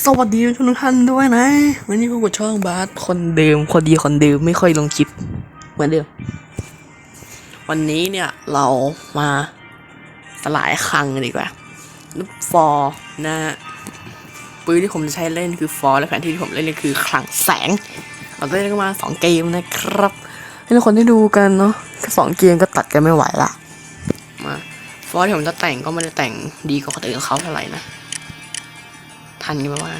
สวัสดีทุกท่านด้วยนะ วันนี้พบกับช่องบาสคนเดิมคนดีคนเดิมไม่ค่อยลงคลิปเหมือนเดิม วันนี้เนี่ยเรามาสลายคลังกันดีกว่าลูกฟอร์นะฮะปืนที่ผมจะใช้เล่นคือฟอร์และแผนที่ที่ผมเล่นคือคลังแสงเราได้เล่นกันมาสองเกมนะครับให้ทุกคนได้ดูกันเนาะแค่สองเกมก็ตัดกันไม่ไหวละมาฟอร์ที่ผมจะแต่งก็ไม่ได้แต่งดีกว่าคนอื่นเขาเท่าไหร่นะ ทันกันไหมว่า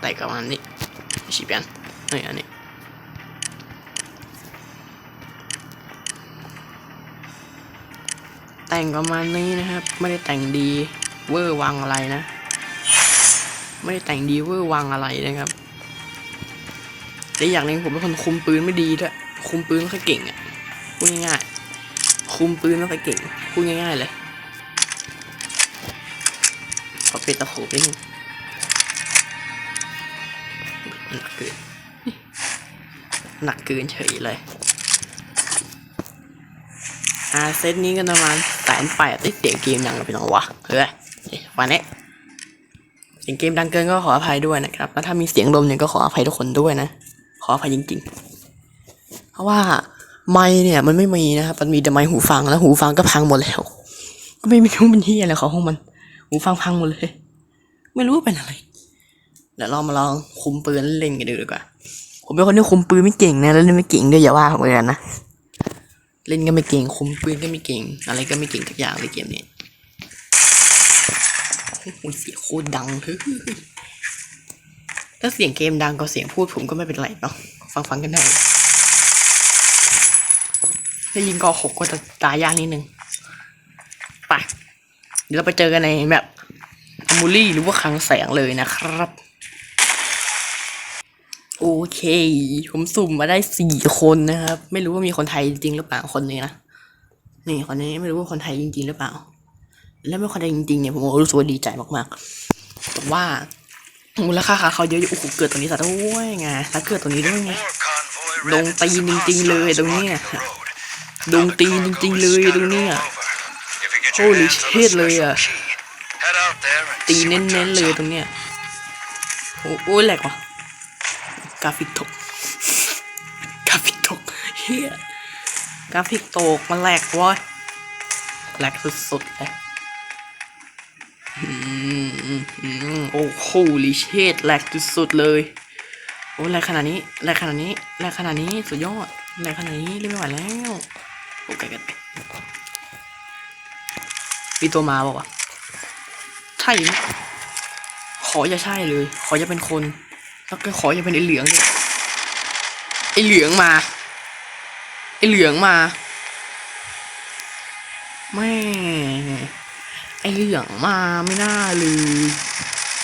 แต่ประมาณนี้ชิบยันนี่อันนี้แต่งประมาณนี้นะครับ ไม่ได้แต่งดีเวอร์วังอะไรนะ ไม่ได้แต่งดีเวอร์วังอะไรนะครับแต่อย่างหนึงผมเป็นคนคุมปืนไม่ดีด้วยคุมปืนไม่ค่อยเก่งอะพูดง่ายๆคุมปืนไม่ค่อยเก่งพูดง่ายๆเลย ขอปิดตะโขบนิดนึงหนักเกินหนักเกินเฉยเลยอ่าเซตนี้ก็ประมาณแสนแปดเสียงเกมดังไปหน่อยวะเฮ้ยวันนี้เสียงเกมดังเกินก็ขออภัยด้วยนะครับแล้วถ้ามีเสียงลมเนี่ยก็ขออภัยทุกคนด้วยนะ ขออภัยจริงๆ เพราะว่าไม้เนี่ยมันไม่มีนะครับ มันมีแต่ไม้หูฟังแล้วหูฟังก็พังหมดแล้ว ก็ไม่รู้เป็นที่อะไรของของมัน หูฟังพังหมดเลย ไม่รู้ว่าเป็นอะไรเดี๋ยวเรามาลองคุมปืนเล่นกันดูดีกว่า ผมเป็นคนที่คุมปืนไม่เก่งนะแล้วเล่นไม่เก่งด้วยอย่าว่าผมเลยนะเล่นก็ไม่เก่งคุมปืนก็ไม่เก่ง อะไรก็ไม่เก่งทุกอย่างเลยเกมนี้โอ้โหเสียงโคตรดังเฮ้ยถ้าเสียงเกมดังก็เสียงพูดผมก็ไม่เป็นไรเนาะฟังฟังๆกันได้ถ้ายิงกอหกก็จะตายยากนิดนึงไปเดี๋ยวเราไปเจอกันในแบบมูลี่หรือว่าคลังแสงเลยนะครับ โอเค ผมสุ่มมาได้สี่คนนะครับ ไม่รู้ว่ามีคนไทยจริงหรือเปล่าคนนี้นะนี่คนนี้ไม่รู้ว่าคนไทยจริง ๆ หรือเปล่า แล้วไม่คนไทยจริงๆเนี่ยผมรู้สึกว่าดีใจมากๆแต่ว่ามูลค่าค่าเขาเยอะอยู่โอ้โหเกิดตรงนี้ซะด้วยไงแล้วเกิดตรงนี้ด้วยไงลงตีนจริงๆเลยตรงนี้ยลงตีนจริงๆเลยตรงนี้ เนี้ย Holy shit เลยอะตีเน้นๆเลยตรงเนี้ยโอ้โอ้ยแหลกว่ะกราฟิกตกกราฟิกตกเฮียกราฟิกตกมันแหลกเวะแหลกสุดๆเลยอืมอืมอืมโอ้โหลิเชตแหลกสุดๆเลย โอ้แหลกขนาดนี้แหลกขนาดนี้แหลกขนาดนี้สุดยอดแหลกขนาดนี้เล่นไม่ไหวแล้ว โอ้ไกลกันไป มีตัวมาบอกว่าใช่ขออย่าใช่เลย ขออย่าเป็นคน แล้วก็ขออย่าเป็นไอเหลืองด้วยไอเหลืองมา ไอเหลืองมาแม่ไอเหลืองมาไม่น่าเลย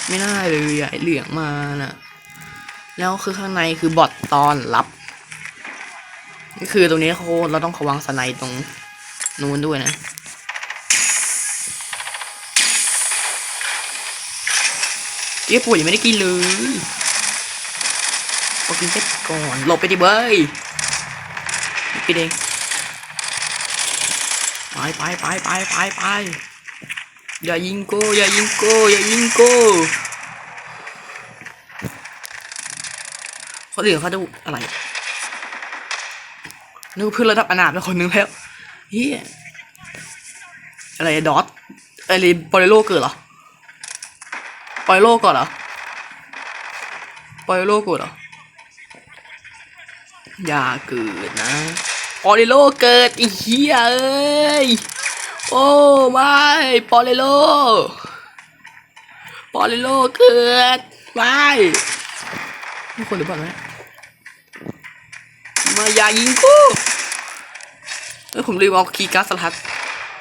ไม่น่าเลยไอเหลืองมาน่ะ แล้วคือข้างในคือบอทตอนรับนี่คือตรงนี้เขาเราต้องเขวางสไนด์ตรงนู้นด้วยนะ เจ๊ป่วยยังไม่ได้กินเลยพอกินเสร็จก่อนหลบไปดิเบ้ยไปเองไปไปไปไปไปไปอย่ายิงโกอย่ายิงโกอย่ายิงโก้คนอื่นเขาจะอะไรนึกเพื่อนระดับอนาถเป็นคนนึงแล้วเฮียอะไรดอทอะไรบอลโลเกิดเหรอ ปล่อยโลกก่อนเหรอ ปล่อยโลกก่อนเหรอ อย่าเกิดนะปอลโลเกิดอีเหี้ยเอ้ย โอ้ไม่ปอลโลปอลโลเกิดไม่มีคนหรือเปล่าเนี่ยมาอย่ายิงกูเอ้ยผมลืมเอาคีย์การ์ดสลัด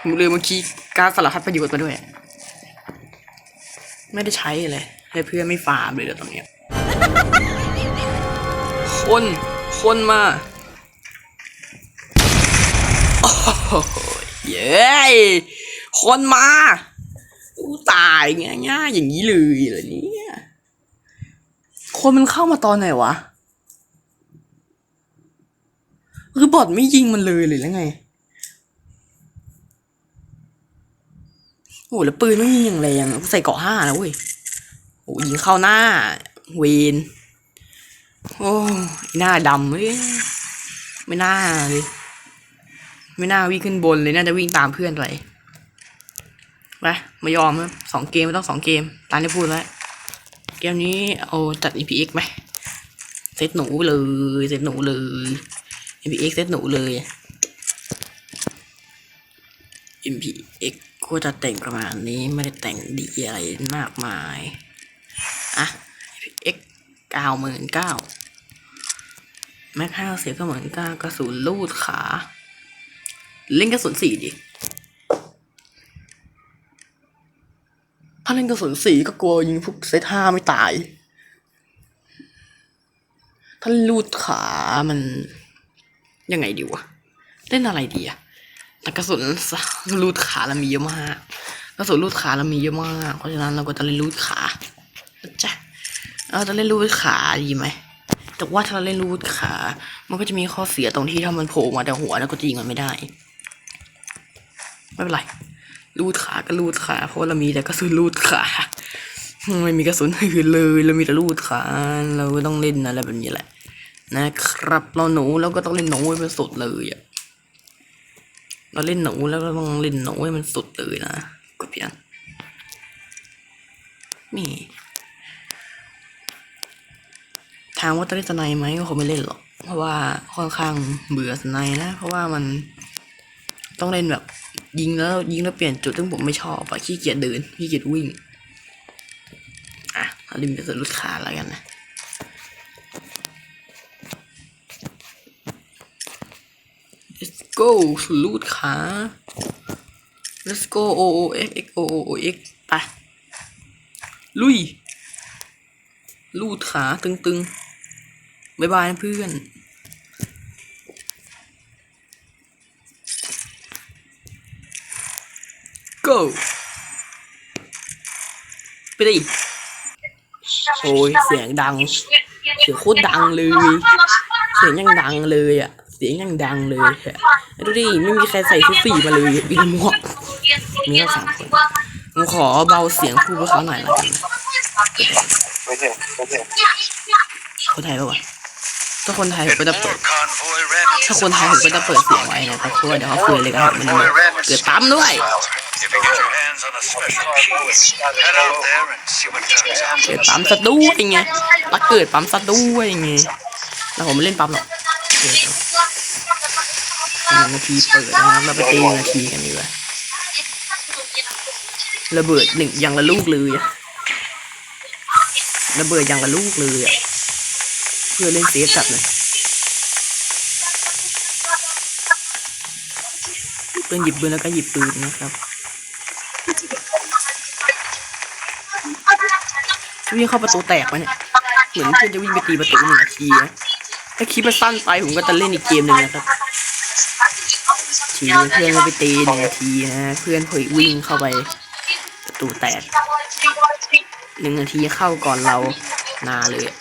ผมลืมเอาคีย์การ์ดสลัดประโยชน์มาด้วย ไม่ได้ใช้เลย ให้เพื่อนไม่ฟาร์มเลยเดี๋ยตรงเนี้ย คน คนมา โอ้โหเย้ยคนมาอู้ตายง่ายๆอย่างนี้เลยเหรอเนี่ย คนมันเข้ามาตอนไหนวะ คือบอทไม่ยิงมันเลยหรือแล้วไง โอ้แล้วปืนไม่ยิงอย่างแรงใส่เกาะห้าแล้วเว้ยโอ้ยิงเข้าหน้า เวนโอ้ยหน้าดำเว้ยไม่น่าเลยไม่น่าวิ่งขึ้นบนเลยน่าจะวิ่งตามเพื่อนไปไปมายอมครับสองเกมไม่ต้องสองเกม ตามที่พูดแล้วเกมนี้เอาจัด EPX ไหมเซตหนูเลยเซตหนูเลย EPX เซตหนูเลย MPX ก็จะแต่งประมาณนี้ไม่ได้แต่งดีอะไรมากมาย อะ x เก้าหมื่นเก้าแม็กห้าเสียก็เหมือนก้ากระสุนลูดขา เล่นกระสุนสี่ดิถ้าเล่นกระสุนสี่ก็กลัวยิงพวกเซตห้าไม่ตาย ถ้าลูดขามันยังไงดีวะ เล่นอะไรดีอะ แต่กระสุนลูดขาเรามีเยอะมากกระสุนลูดขาเรามีเยอะมากเพราะฉะนั้นเราก็จะเล่นลูดขาจ๊ะเราจะเล่นลูดขาดีไหมแต่ว่าถ้าเราเล่นลูดขา มันก็จะมีข้อเสียตรงที่ถ้ามันโผล่มาแต่หัวแล้วก็จะยิงมันไม่ได้ ไม่เป็นไรลูดขาก็ลูดขา เพราะเรามีแต่กระสุนลูดขาไม่มีกระสุนอื่นเลยเรามีแต่ลูดขาเราก็ต้องเล่นอะไรแบบนี้แหละ นะครับ เราหนูเราก็ต้องเล่นหนูให้มันสุดเลยอะ เราเล่นหนูแล้วก็ต้องเล่นหนูให้มันสุดเลยนะกดเพียงนี่ถามว่าจะเล่นสไนไหมก็คงไม่เล่นหรอก เพราะว่าค่อนข้างเบื่อสไนนะ เพราะว่ามันต้องเล่นแบบยิงแล้วยิงแล้วเปลี่ยนจุดซึ่งผมไม่ชอบอะขี้เกียจเดินขี้เกียจวิ่ง อะเอาลิมจะลุดขาแล้วกันนะ go ลูดขา let's go o o x x o o x ไปลุย ลูดขาตึงๆบายบายเพื่อน go ไปดิโอ้ยเสียงดัง เสียงโคตรดังเลย เสียงยังดังเลยอะ เสียงยังดังเลยอะ ดูดิไม่มีใครใส่ชุดสีมาเลยมีแต่หมวกมีแค่สามคนผมขอเบาเสียงพูดพวกเขาหน่อยละกันนะไม่ใช่ไม่ใช่คนไทยปะวะถ้าคนไทยผมก็จะเปิด Convoy ready. ถ้าคนไทยผมก็จะเปิดเสียงไว้นะเพราะว่าเดี๋ยวเขาคุยเลยกันมันเกิดปั๊มด้วย If you get your hands on a special key, head out there and see what turns out. เกิดปั๊มซะด้วยไงแล้วเกิดปั๊มซะด้วยไงแล้วผมไม่เล่นปั๊มหรอกเกิดห นึ่งนาทีเปิดนะครับเราไปตีนาทีกันดีกว่าระเบิดหนึ่งอย่างละลูกเลยอะระเบิดอย่างละลูกเลยอะเพื่อเล่นเซฟจัดเลยเพื่อนหยิบปืนแล้วก็หยิบปืนนะครับวิ่งเข้าประตูแตกไปเนี่ยเหมือนเพื่อนจะวิ่งไปตีประตูหนึ่งนาทีนะถ้าคลิปมันสั้นไปผมก็จะเล่นอีกเกมหนึ่งนะครับ ทีเพื่อนก็ไปตีหนึ่งทีนะเพื่อนเผยวิ่งเข้าไปประตูแตกหนึ่งนาทีเข้าก่อนเรานาเลยอะ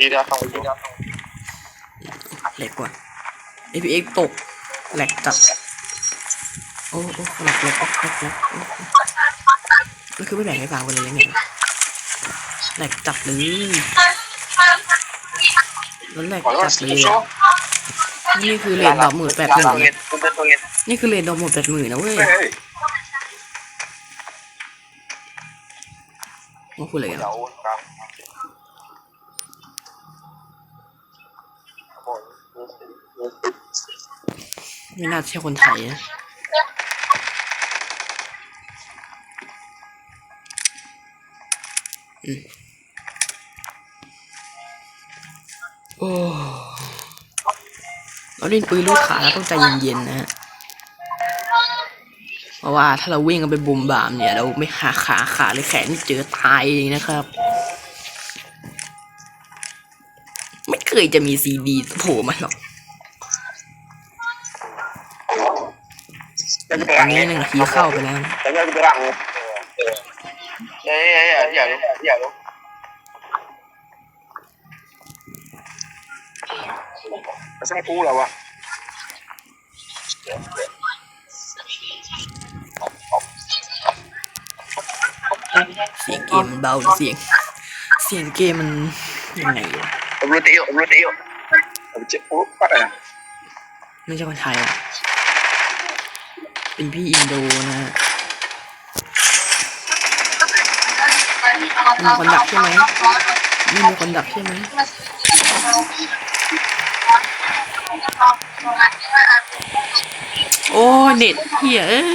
ยีดาเขายีเขาแหลกกว่า APX ตกแหลกจัดโอ้โอ้แหลกแหลกแหลกแหลกแหลกโอ้โอ้มันคือไม่แบ่งให้ฟังกันเลยเนี่ยแหลกจัดเลยแล้วแหลกจัษดเลยโชอ นี่คือเลนดอกหมื่นแปดหมื่นเงินะนคุณเป็นตัวเงินนี่คือเลนดอกหมื่นแปดหมื่นนะเว้ยเฮ้ยมาพูดอะไรกันเดี๋ยวครับไม่น่าใช่คนไทยนะอืมโอ้ เราเล่นปืนลูกขาแล้วต้องใจเย็นๆนะฮะเพราะว่าถ้าเราวิ่งกันไปบุมบามเนี่ย เราไม่หาขาขาหรือแขนเจอตายเองนะครับ ไม่เคยจะมีซีดีโผล่มาหรอกจะไปตอรันนี้หนึ่งทีเข้าไปแล้วเฮ้ยเฮ้ยอย่ารู้อย่า ไม่ใช่กูเหรอวะเสียงเกมมันเบาหรือเสียง เสียงเกมมันยังไงวะผมรู้ตีอยู่ผมรู้ตีอยู่ผมเจ็บปุ๊บก็ได้นะไม่ใช่คนไทยอะเป็นพี่อินโดนะฮะมีคนดักใช่ไหมไม่มีคนดักใช่ไหม โอ้เน็ตเหี้ยเอ้ย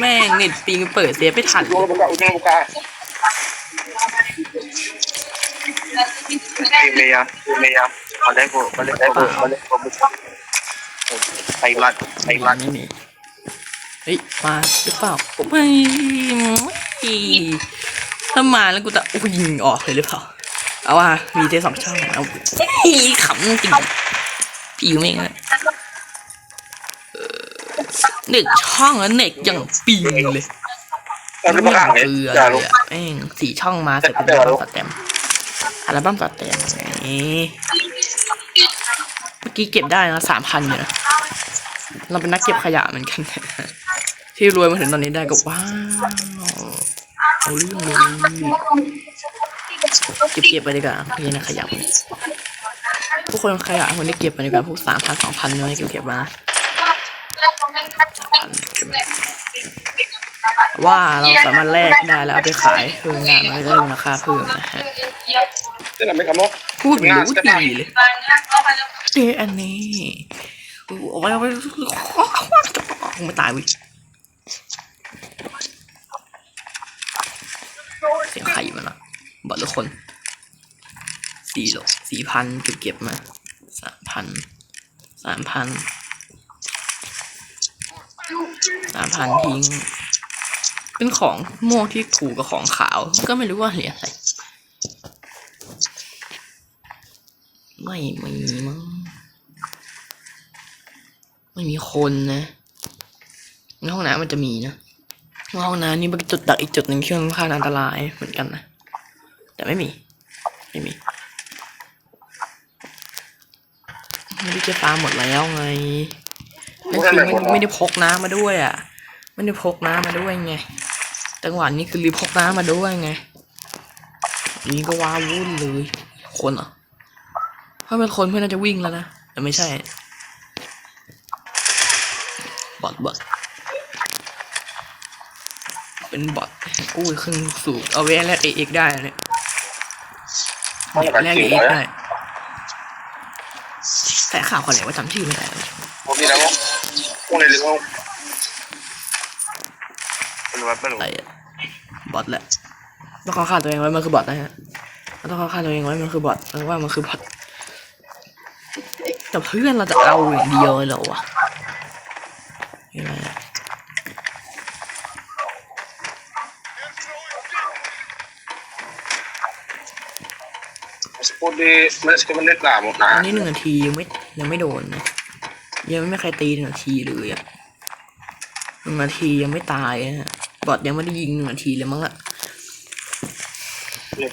แม่งเน็ตปิงเปิดเสียไม่ทัน Ujian buka, ujian buka. Ini ya, ini ya. Balik bu, balik bu, balik bu. Thailand, ไม่ Thailand. ไม่มีเฮ้ยมาหรือเปล่าไม่ไม่ ถ้ามาแล้วกูจะอุ้ยยิงออกเลยหรือเปล่า เอาว่ามีเจสองช่องเอาเฮ้ยขำจริงผิวไม่งเลยเออเน็ตช่องแล้วเน็ตยังปิงเลย Kan ไม่ buka เก ya. ลือ Ya เล lu. ยอะแม่งสี่ช่องมาเสร็จเป็นอัลบั้มตัดเต็มอัลบั้มตัดเต็มไงเมื่อกี้เก็บได้นะสามพันอยู่นะเราเป็นนักเก็บขยะเหมือนกัน ที่รวยมาถึงตอนนี้ได้ก็ว้าว เอาเรื่องเลยเก็บเก็บไปดีกว่าพี่นะขยะคนนี้ทุกคนขยะคนนี้เก็บไปดีกว่าพวกสามพันสองพันเนี่ยเก็บเก็บมาเก็บมาว่าเราสามารถแลกได้แล้วเอาไปขายเพิ่มงานมันก็ได้มูลค่าเพิ่มนะฮะ Ini namanya kamu. พูดเหมือนรู้ดีเลยเดอันนี้เอาไว้เอาไว้ไม่ตายเวิเสียงใครอยู่มันอะบอดทุกคนสี่โลสี่พันเก็บเก็บมาสามพันสามพันสามพันทิ้ง เป็นของม่วงที่ถูกกับของขาว ก็ไม่รู้ว่าเหรียญอะไรไม่มีมั้งไม่มีคนนะในห้องน้ำมันจะมีนะ ห้องน้ำนี่เป็นจุดดักอีกจุดหนึ่งที่ค่อนข้างอันตรายเหมือนกันนะ แต่ไม่มี ไม่มีไม่ได้จะฟาร์มหมดแล้วไงนั่นคือไม่ไม่ได้พกน้ำมาด้วยอะ ไม่ได้พกน้ำมาด้วยไงจังหวะนี้คือรีบพกน้ำมาด้วยไงนี่ก็ว้าวุ่นเลย คนเหรอถ้าเป็นคนเพื่อนน่าจะวิ่งแล้วนะแต่ไม่ใช่บอทบอท เป็นบอทกู้ขึ้นสู่เอาไว้แลกเอกได้นะเนี่ยแลกเอกได้แต่ข่าวคนไหนว่าจำชื่อไม่ได้เลย Mobil kamu. Mau nih kamu. Keluar baru. อะไรอะบอทแหละต้องเข้าข้างตัวเองไว้มันคือบอทนะฮะต้องเข้าข้างตัวเองไว้มันคือบอทเพราะว่ามันคือบอทแต่เพื่อนเราจะเอาอย่างเดียวเลยเหรอวะ Sepuluh di menit sepuluh menit lah mau อั nah. นนี้หนึ่งนาทียังไม่ยังไม่โดนนะยังไม่มีใครตีหนึ่งนาทีเลยอะหนึ่งนาทียังไม่ตายนะฮะบอทยังไม่ได้ยิงหนึ่งนาทีเลยมั้งอะ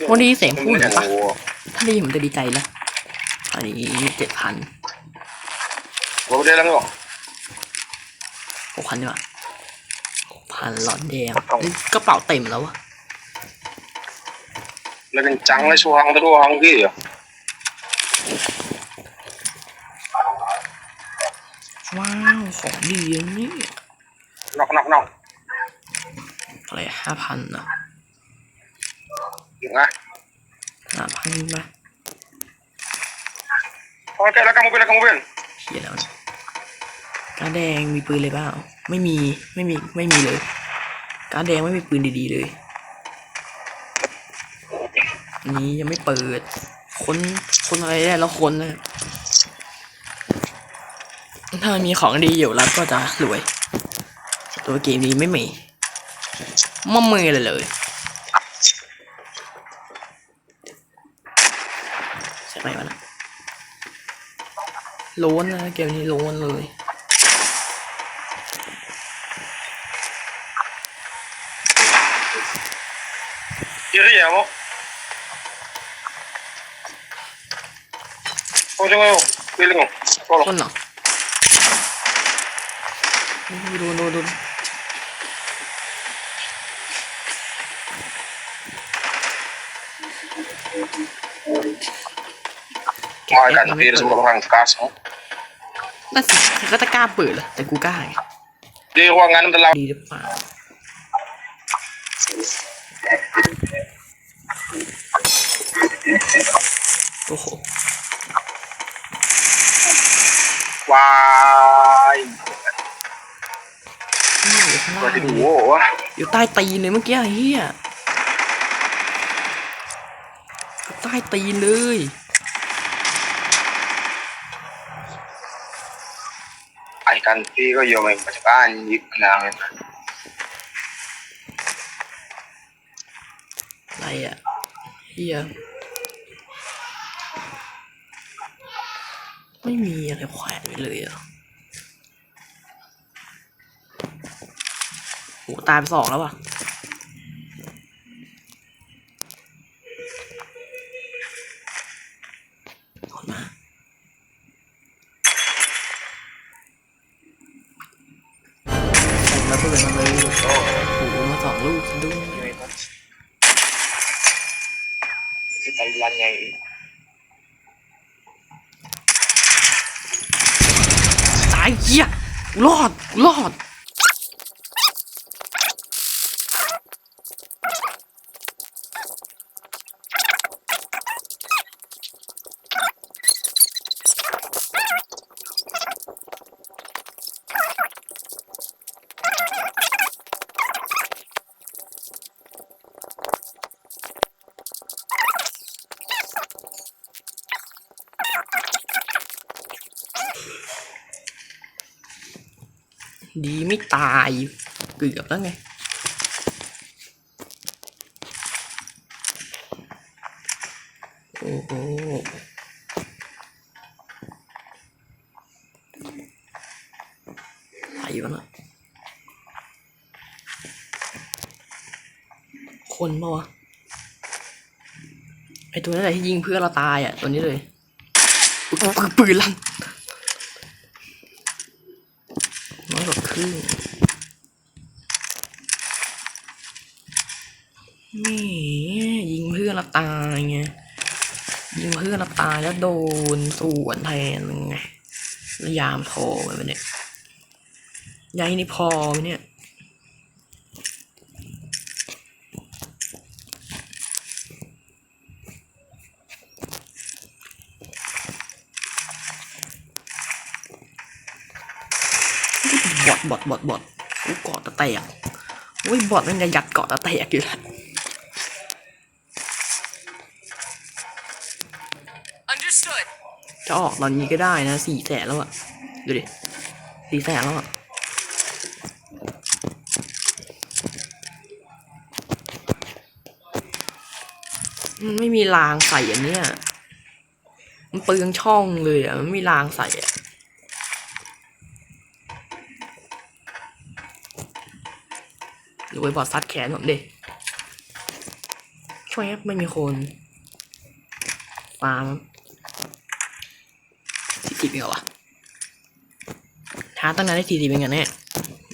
วันนี้เสียงพูดเหรอปะถ้าได้ยินผมจะดีใจแล้วอันนี้เจ็ดพัน Baru dia lang kok. หกพันดีกว่าหกพันหลอดแดงเอ้ยกระเป๋าเต็มแล้วอะ Lagi kencang lah suang tu doang gitu ya. ว้าวของดีนะนี่ Nok nok nok. อะไรห้าพันอะ Nah. ห้าพันไหม Oke lah kamu pilih kamu pilih. เขียนแล้วนะการดแดงมีปืนเลยเปล่า ไม่มี ไม่มี ไม่มีเลย การดแดงไม่มีปืนดีๆเลยอั นี้ยังไม่เปิด คนคนอะไรได้แล้วคนนะถ้ามีของดีอยู่แล้วก็จะรวย ตัวเกมนี้ไม่มีมะมือเลยเลยใช่ไหมวะนะโล้นนะเกมนี้โล้นเลย Kiri ya mau. Oh jangan mau. Pilih mau. ต้ Tolong. นเหรอโดนโดนโดน Mau ikan tapi semua orang kas. น่าสิใครก็จะกล้าเปิดเหรอแต่กูกล้าไง Di ruangan dalam ดีหรือเปล่าโอ้โห wah, เนี่ยอยู่ข้างล่าง berarti เลย dua wah. อยู่ ใต้ตีนเลยเมื่อกี้ไอ้เฮียอยู่ใต้ตีนเลย Ikan tapi kok yo main macam anjing kenangin. อะไรอะเฮียไม่มีอะไรแขวนไว้เลยอะ ตายไปสองแล้วว่ะคนมาส่งระเบิดมาเลยโอ้โหมาสองลูกซะด้วย Kita bilangnya ini. ตายเหี้ยกูรอดกูรอด ดีไม่ตายเกือบแล้วไงโอ้โหไหลวะน่ะคนปะวะไอตัวนั้นแหละที่ยิงเพื่อนเราตายอะตัวนี้เลยปืนปืน ขึ้นน้อยกว่าครึ่งแม่ยิงเพื่อนเราตายไง ยิงเพื่อนเราตายแล้วโดนสวนแทนไงยามพอไหมเนี่ยยายนี่พอไหมเนี่ย บอดบอดบอดบอดกูเกาะตะแตกอุ้ยบอดมันจะยัดเกาะตะแตกอยู่แล้ว Understood. จะออกตอนนี้ก็ได้นะสี่แสนแล้วอะดูดิสี่แสนแล้วอะมันไม่มีรางใส่อันเนี้ยมันเปลืองช่องเลยอะมันไม่มีรางใส่อะหรือ ไว้บอดซัดแขนผมดิช่วยไม่มีคนฟาร์มสี่สิบเหรอวะท้าตั้งนานได้สี่สิบเองกันแน่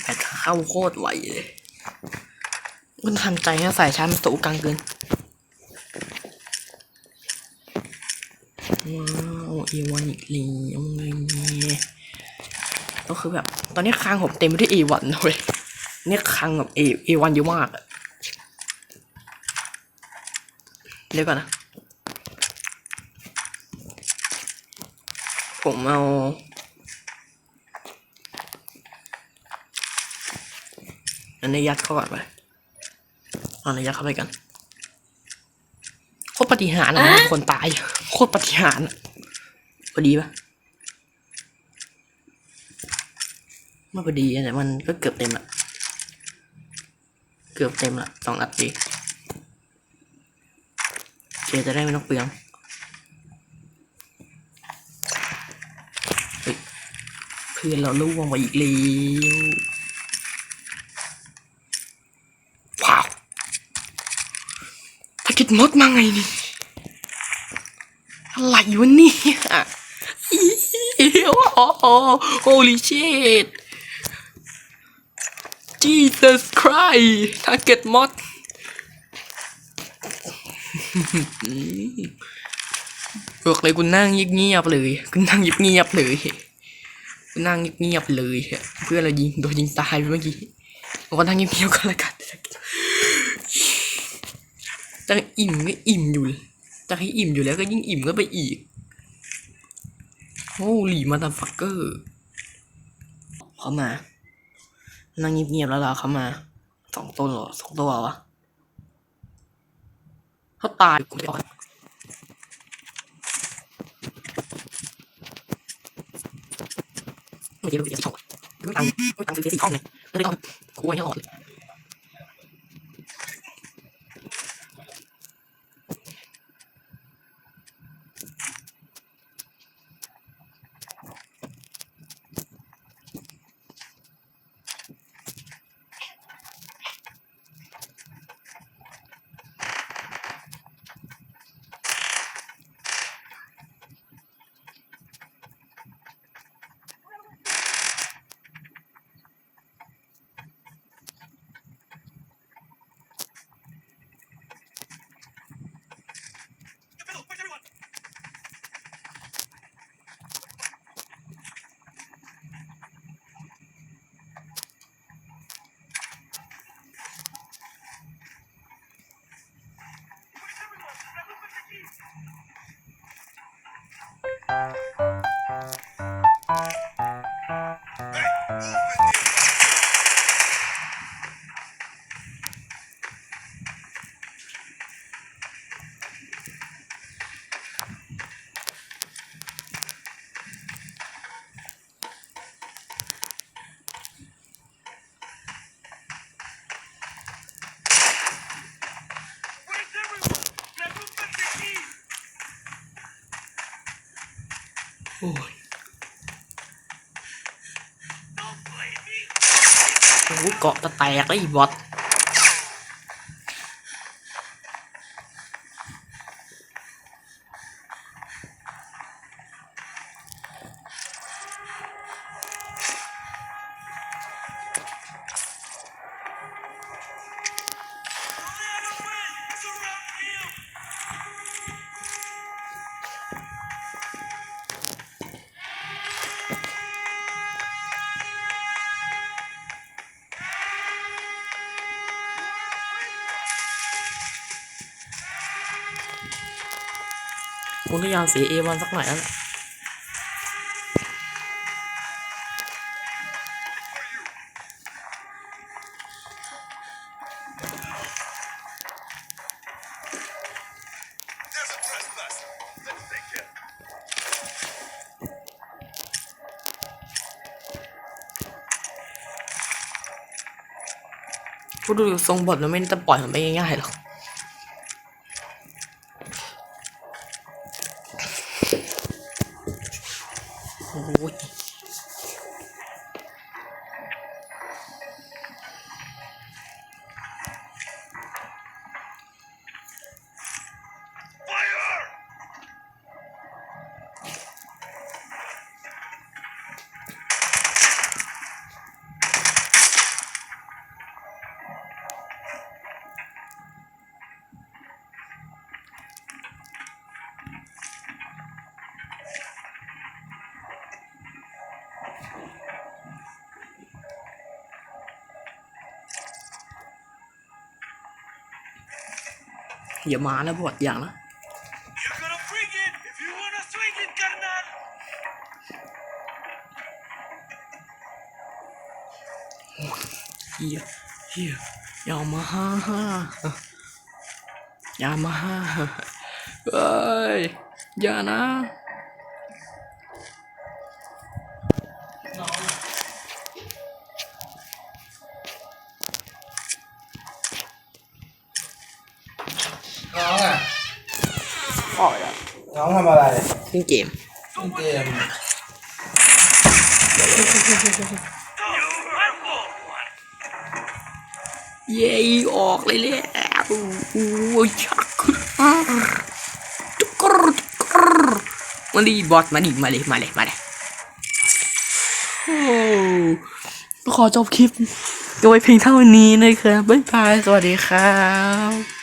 แต่เข้าโคตรไหวเลยมันทำใจนะสายชาร์จมันสูงกลางเกินว้าวเอวันอีกแล้วไงก็คือแบบ ตอนนี้คางผมเต็มไปด้วยเอวันเลย เนี่ยคางแบบเอเอวันเยอะมากอะเดี๋ยวก่อนนะ ผมเอาอันนี้ยัดเข้าก่อนไปอันนี้ยัดเข้าไปกันโคตรปฏิหารนะคนตายโคตรปฏิหารย์อะพอดีปะไม่พอดีแต่มันก็เกือบเต็มละ เกือบเต็มละสองนัดดีเคจะได้ไม่ต้องเปลืองเพื่อนเราล่วงไปอีกแล้วว้าวภารกิจมดมาไงนี่อะไรวะเนี่ยอีโอ้โห holy shit Jesus Christ Target Mod บอกเลยกูนั่งเงียบๆเลยกูนั่งเงียบๆเลยกูนั่งเงียบๆเลยเพื่อนเรายิงโดนยิงตายไปเมื่อกี้เราก็นั่งเงียบๆก็แล้วกันจะอิ่มก็อิ่มอยู่จะให้อิ่มอยู่แล้วก็ยิ่งอิ่มก็ไปอีกโอ้หลีมาตาฟักเกอร์เขามา นั่งเงียบๆแล้วเราเขามาสองตัวเหรอสองตัววะเขาตายกูไม่บอกเมื่อกี้เราเสียช่องไม่ตังค์ไม่ตังค์ซื้อสี่ห้องเลยไม่ได้ต้องกูไว้ให้หลอดเลย โอ้ยโอ้ยเกาะตะแตกเลยบอส คงต้องยามเสียเอวันสักหน่อยแล้วผู้ดูทรงบทมันไม่ได้จะปล่อยมันไปง่ายๆหรอก อย่ามานะบทอย่างนะเฮียเฮียอย่ามาฮ่าฮ่าอย่ามาฮ่าฮ่าเฮ้ยอย่านะ อะน้องทำอะไรเล่นเกมเล่นเกมเย้ออกเลยเลยโอ้ยชักจุกรจุกรมาดิบอสมาดิมาเลยมาเลยมาเลยโอ้ก็ขอจบคลิปกันไว้เพียงเท่านี้นะครับบ๊ายบายสวัสดีครับ